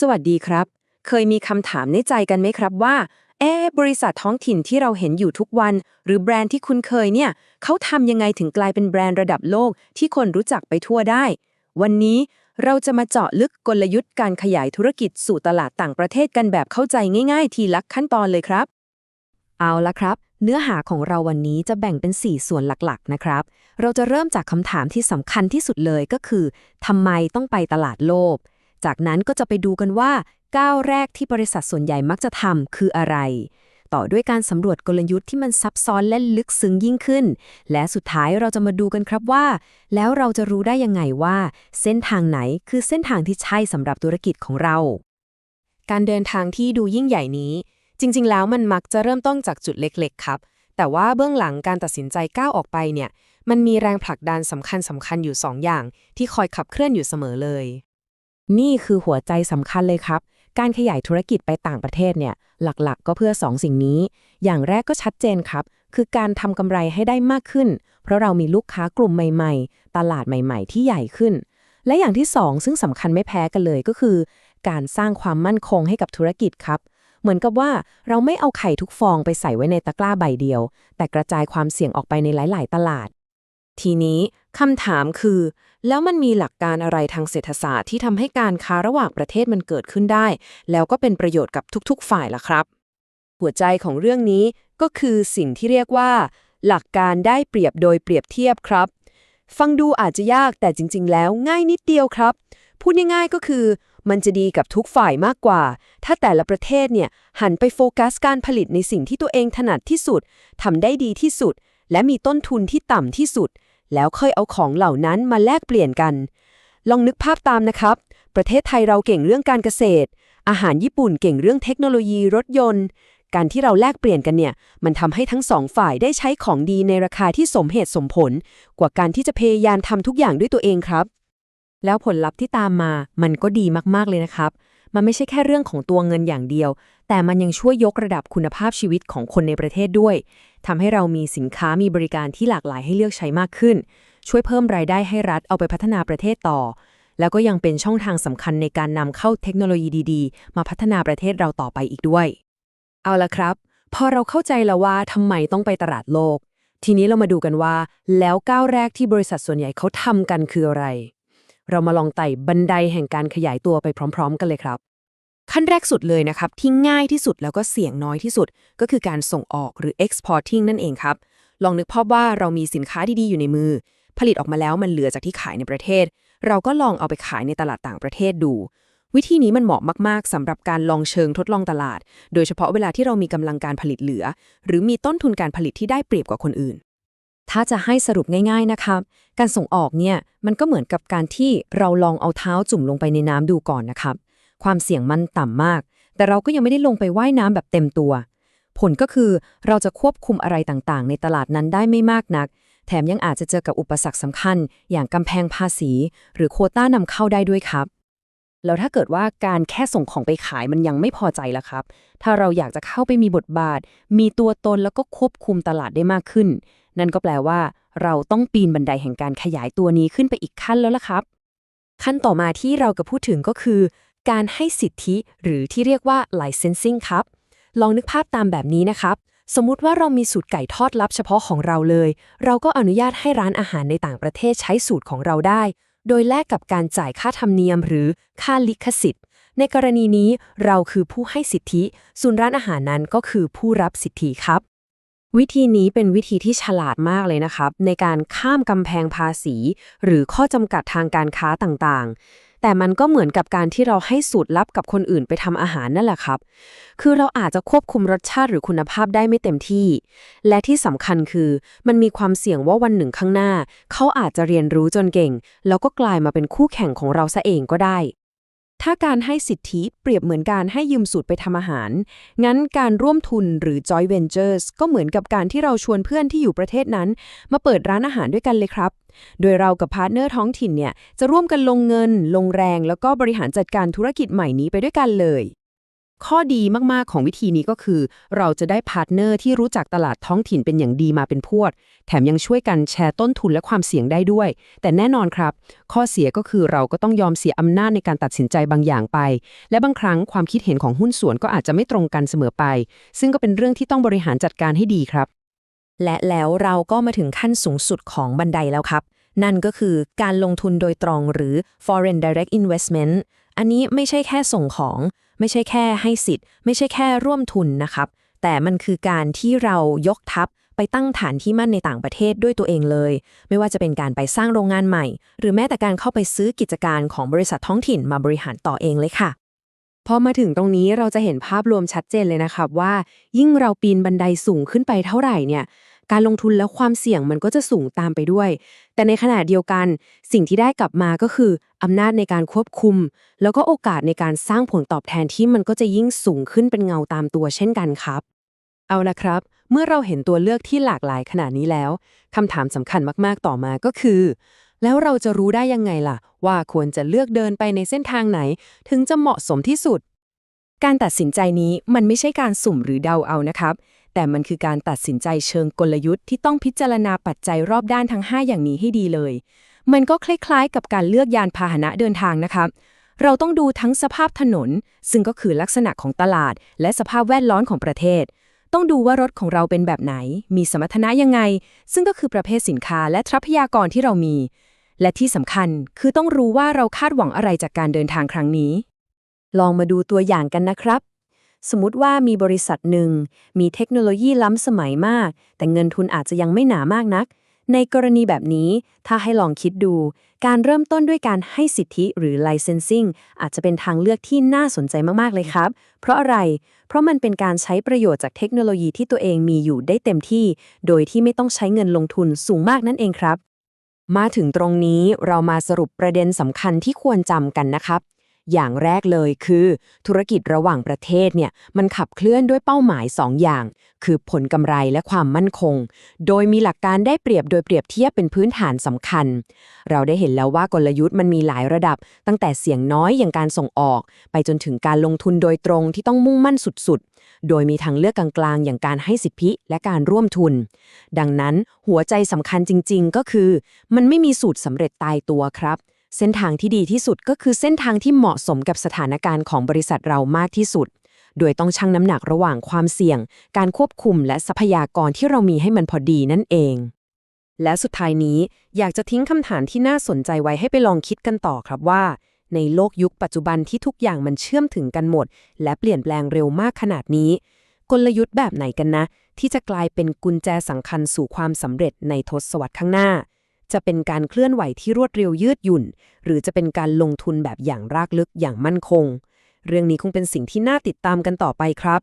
สวัสดีครับ เคยมีคำถามในใจกันไหมครับว่า เอ๊บริษัทท้องถิ่นที่เราเห็นอยู่ทุกวัน หรือแบรนด์ที่คุณเคยเนี่ย เขาทำยังไงถึงกลายเป็นแบรนด์ระดับโลกที่คนรู้จักไปทั่วได้ วันนี้เราจะมาเจาะลึกกลยุทธ์การขยายธุรกิจสู่ตลาดต่างประเทศกันแบบเข้าใจง่าย ๆ ทีละขั้นตอนเลยครับ เอาละครับ เนื้อหาของเราวันนี้จะแบ่งเป็น 4 ส่วนหลักๆ นะครับ เราจะเริ่มจากคำถามที่สำคัญที่สุดเลยก็คือทำไมต้องไปตลาดโลก จากนั้นก็จะไปดูกันว่าก้าวแรกที่บริษัทส่วนใหญ่มักจะทำคืออะไร ต่อด้วยการสำรวจกลยุทธ์ที่มันซับซ้อนและลึกซึ้งยิ่งขึ้น และสุดท้ายเราจะมาดูกันครับว่า แล้วเราจะรู้ได้ยังไงว่า เส้นทางไหนคือเส้นทางที่ใช่สำหรับธุรกิจของเรา การเดินทางที่ดูยิ่งใหญ่นี้ จริง ๆ แล้วมันมักจะเริ่มต้นจากจุดเล็ก ๆ ครับ แต่ว่าเบื้องหลังการตัดสินใจก้าวออกไปเนี่ย มันมีแรงผลักดันสำคัญสำคัญอยู่2อย่าง ที่คอยขับเคลื่อนอยู่เสมอเลย นี่คือหัวใจสำคัญเลยครับ การขยายธุรกิจไปต่างประเทศเนี่ย หลักๆก็เพื่อ2สิ่งนี้ อย่างแรกก็ชัดเจนครับ คือการทำกำไรให้ได้มากขึ้น เพราะเรามีลูกค้ากลุ่มใหม่ๆ ตลาดใหม่ๆ ที่ใหญ่ขึ้น และอย่างที่ 2 ซึ่งสำคัญไม่แพ้กันเลยก็คือ การสร้างความมั่นคงให้กับธุรกิจครับเหมือนกับว่าเราไม่เอาไข่ทุกฟองไปใส่ไว้ในตะกร้าใบเดียว แต่กระจายความเสี่ยงออกไปในหลาย ๆ ตลาด ทีนี้คำถามคือ แล้วมันมีหลักการอะไรทางเศรษฐศาสตร์ที่ทำให้การค้าระหว่างประเทศมันเกิดขึ้นได้ แล้วก็เป็นประโยชน์กับทุกๆ ฝ่ายล่ะครับ หัวใจของเรื่องนี้ก็คือสิ่งที่เรียกว่า หลักการได้เปรียบโดยเปรียบเทียบครับ ฟังดูอาจจะยากแต่จริง ๆ แล้วง่ายนิดเดียวครับ พูดง่ายๆก็คือ มันจะดีกับทุกฝ่ายมากกว่า ถ้าแต่ละประเทศเนี่ยหันไปโฟกัสการผลิตในสิ่งที่ตัวเองถนัดที่สุดทำได้ดีที่สุด และมีต้นทุนที่ต่ำที่สุด แล้วค่อยเอาของเหล่านั้นมาแลกเปลี่ยนกัน ลองนึกภาพตามนะครับ ประเทศไทยเราเก่งเรื่องการเกษตร อาหารญี่ปุ่นเก่งเรื่องเทคโนโลยีรถยนต์ การที่เราแลกเปลี่ยนกันเนี่ย มันทำให้ทั้งสองฝ่ายได้ใช้ของดีในราคาที่สมเหตุสมผล กว่าการที่จะพยายามทำทุกอย่างด้วยตัวเองครับ แล้วผลลัพธ์ที่ตามมา มันก็ดีมากๆเลยนะครับ มันไม่ใช่แค่เรื่องของตัวเงินอย่างเดียว แต่มันยังช่วยยกระดับคุณภาพชีวิตของคนในประเทศด้วยทำให้เรามีสินค้ามีบริการที่หลากหลายให้เลือกใช้มากขึ้น ช่วยเพิ่มรายได้ให้รัฐเอาไปพัฒนาประเทศต่อ แล้วก็ยังเป็นช่องทางสำคัญในการนำเข้าเทคโนโลยีดีๆ มาพัฒนาประเทศเราต่อไปอีกด้วย เอาละครับ พอเราเข้าใจแล้วว่าทำไมต้องไปตลาดโลก ทีนี้เรามาดูกันว่า แล้วก้าวแรกที่บริษัทส่วนใหญ่เขาทำกันคืออะไร เรามาลองไต่บันไดแห่งการขยายตัวไปพร้อม ๆ กันเลยครับ ขั้นแรกสุดเลยนะครับ ที่ง่ายที่สุดแล้วก็เสี่ยงน้อยที่สุด ก็คือการส่งออกหรือ exporting นั่นเองครับ ลองนึกภาพว่าเรามีสินค้าดีๆอยู่ในมือ ผลิตออกมาแล้วมันเหลือจากที่ขายในประเทศ เราก็ลองเอาไปขายในตลาดต่างประเทศดูวิธีนี้มันเหมาะมาก ๆสำหรับการลองเชิงทดลองตลาด โดยเฉพาะเวลาที่เรามีกำลังการผลิตเหลือ หรือมีต้นทุนการผลิตที่ได้เปรียบกว่าคนอื่น ถ้าจะให้สรุปง่ายๆนะครับการส่งออกเนี่ยมันก็เหมือนกับการที่เราลองเอาเท้าจุ่มลงไปในน้ำดูก่อนนะครับ ความเสี่ยงมันต่ำมาก แต่เราก็ยังไม่ได้ลงไปว่ายน้ำแบบเต็มตัว ผลก็คือเราจะควบคุมอะไรต่างๆ ในตลาดนั้นได้ไม่มากนัก แถมยังอาจจะเจอกับอุปสรรคสำคัญ อย่างกำแพงภาษี หรือโควต้านำเข้าได้ด้วยครับแล้วถ้าเกิดว่าการแค่ส่งของไปขายมันยังไม่พอใจละครับ ถ้าเราอยากจะเข้าไปมีบทบาท มีตัวตนแล้วก็ควบคุมตลาดได้มากขึ้น นั่นก็แปลว่า เราต้องปีนบันไดแห่งการขยายตัวนี้ขึ้นไปอีกขั้นแล้วล่ะครับ ขั้นต่อมาที่เรากับพูดถึงก็คือ การให้สิทธิหรือที่เรียกว่า licensing ครับ ลองนึกภาพตามแบบนี้นะครับ สมมุติว่าเรามีสูตรไก่ทอดลับเฉพาะของเราเลย เราก็อนุญาตให้ร้านอาหารในต่างประเทศใช้สูตรของเราได้ โดยแลกกับการจ่ายค่าธรรมเนียม หรือค่าลิขสิทธิ์ ในกรณีนี้เราคือผู้ให้สิทธิ ส่วนร้านอาหารนั้นก็คือผู้รับสิทธิครับ วิธีนี้เป็นวิธีที่ฉลาดมากเลยนะครับ ในการข้ามกำแพงภาษี หรือข้อจำกัดทางการค้าต่างๆ แต่มันก็เหมือนกับการที่เราให้สูตรลับกับคนอื่นไปทำอาหารนั่นแหละครับ คือเราอาจจะควบคุมรสชาติหรือคุณภาพได้ไม่เต็มที่ และที่สำคัญคือ มันมีความเสี่ยงว่าวันหนึ่งข้างหน้า เขาอาจจะเรียนรู้จนเก่ง แล้วก็กลายมาเป็นคู่แข่งของเราซะเองก็ได้ ถ้าการให้สิทธิเปรียบเหมือนการให้ยืมสูตรไปทำอาหาร งั้นการร่วมทุนหรือ joint ventures ก็เหมือนกับการที่เราชวนเพื่อนที่อยู่ประเทศนั้น มาเปิดร้านอาหารด้วยกันเลยครับ โดยเรากับพาร์ทเนอร์ท้องถิ่นเนี่ยจะร่วมกันลงเงิน ลงแรง แล้วก็บริหารจัดการธุรกิจใหม่นี้ไปด้วยกันเลย ข้อดีมากๆของวิธีนี้ก็คือ เราจะได้พาร์ทเนอร์ที่รู้จักตลาดท้องถิ่นเป็นอย่างดีมาเป็นพวด แถมยังช่วยกันแชร์ต้นทุนและความเสี่ยงได้ด้วย แต่แน่นอนครับ ข้อเสียก็คือเราก็ต้องยอมเสียอำนาจในการตัดสินใจบางอย่างไป และบางครั้งความคิดเห็นของหุ้นส่วนก็อาจจะไม่ตรงกันเสมอไป ซึ่งก็เป็นเรื่องที่ต้องบริหารจัดการให้ดีครับ และแล้วเราก็มาถึงขั้นสูงสุดของบันไดแล้วครับ นั่นก็คือการลงทุนโดยตรงหรือ foreign direct investment อันนี้ไม่ใช่แค่ส่งของ ไม่ใช่แค่ให้สิทธิ์ ไม่ใช่แค่ร่วมทุนนะครับ แต่มันคือการที่เรายกทัพไปตั้งฐานที่มั่นในต่างประเทศด้วยตัวเองเลย ไม่ว่าจะเป็นการไปสร้างโรงงานใหม่ หรือแม้แต่การเข้าไปซื้อกิจการของบริษัทท้องถิ่นมาบริหารต่อเองเลยค่ะพอมาถึงตรงนี้เราจะเห็นภาพรวมชัดเจนเลยนะครับว่า ยิ่งเราปีนบันไดสูงขึ้นไปเท่าไหร่เนี่ย การลงทุนและความเสี่ยงมันก็จะสูงตามไปด้วย แต่ในขณะเดียวกัน สิ่งที่ได้กลับมาก็คืออำนาจในการควบคุม แล้วก็โอกาสในการสร้างผลตอบแทนที่มันก็จะยิ่งสูงขึ้นเป็นเงาตามตัวเช่นกันครับ เอาละครับ เมื่อเราเห็นตัวเลือกที่หลากหลายขนาดนี้แล้วคำถามสำคัญมากๆต่อมาก็คือ แล้วเราจะรู้ได้ยังไงล่ะ ว่าควรจะเลือกเดินไปในเส้นทางไหน ถึงจะเหมาะสมที่สุดการตัดสินใจนี้มันไม่ใช่การสุ่มหรือเดาเอานะครับ แต่มันคือการตัดสินใจเชิงกลยุทธ์ที่ต้องพิจารณาปัจจัยรอบด้านทั้ง 5 อย่างนี้ให้ดีเลย มันก็คล้ายๆ กับการเลือกยานพาหนะเดินทางนะครับเราต้องดูทั้งสภาพถนน ซึ่งก็คือลักษณะของตลาด และสภาพแวดล้อมของประเทศ ต้องดูว่ารถของเราเป็นแบบไหน มีสมรรถนะยังไง ซึ่งก็คือประเภทสินค้าและทรัพยากรที่เรามี และที่สำคัญคือต้องรู้ว่าเราคาดหวังอะไรจากการเดินทางครั้งนี้ ลองมาดูตัวอย่างกันนะครับ สมมติว่ามีบริษัทหนึ่ง มีเทคโนโลยีล้ำสมัยมาก แต่เงินทุนอาจจะยังไม่หนามากนัก ในกรณีแบบนี้ ถ้าให้ลองคิดดู การเริ่มต้นด้วยการให้สิทธิหรือ licensing อาจจะเป็นทางเลือกที่น่าสนใจมาก ๆ เลยครับ เพราะอะไร เพราะมันเป็นการใช้ประโยชน์จากเทคโนโลยีที่ตัวเองมีอยู่ได้เต็มที่ โดยที่ไม่ต้องใช้เงินลงทุนสูงมากนั่นเองครับ มาถึงตรงนี้เรามาสรุปประเด็นสำคัญที่ควรจำกันนะครับ อย่างแรกเลยคือ ธุรกิจระหว่างประเทศเนี่ยมันขับเคลื่อนด้วยเป้าหมาย2อย่าง คือผลกำไรและความมั่นคง โดยมีหลักการได้เปรียบโดยเปรียบเทียบเป็นพื้นฐานสำคัญ เราได้เห็นแล้วว่ากลยุทธ์มันมีหลายระดับ ตั้งแต่เสียงน้อยอย่างการส่งออก ไปจนถึงการลงทุนโดยตรงที่ต้องมุ่งมั่นสุดๆ โดยมีทางเลือกกลางๆ อย่างการให้สิทธิและการร่วมทุน ดังนั้นหัวใจสำคัญจริง ๆ ก็คือ มันไม่มีสูตรสำเร็จตายตัวครับ เส้นทางที่ดีที่สุดก็คือเส้นทางที่เหมาะสมกับสถานการณ์ของบริษัทเรามากที่สุด โดยต้องชั่งน้ำหนักระหว่างความเสี่ยง การควบคุมและทรัพยากรที่เรามีให้มันพอดีนั่นเอง และสุดท้ายนี้อยากจะทิ้งคำถามที่น่าสนใจไว้ให้ไปลองคิดกันต่อครับว่า ในโลกยุคปัจจุบันที่ทุกอย่างมันเชื่อมถึงกันหมด และเปลี่ยนแปลงเร็วมากขนาดนี้ กลยุทธ์แบบไหนกันนะ ที่จะกลายเป็นกุญแจสำคัญสู่ความสำเร็จในทศวรรษข้างหน้า จะเป็นการเคลื่อนไหวที่รวดเร็วยืดหยุ่น หรือจะเป็นการลงทุนแบบอย่างรากลึกอย่างมั่นคง เรื่องนี้คงเป็นสิ่งที่น่าติดตามกันต่อไปครับ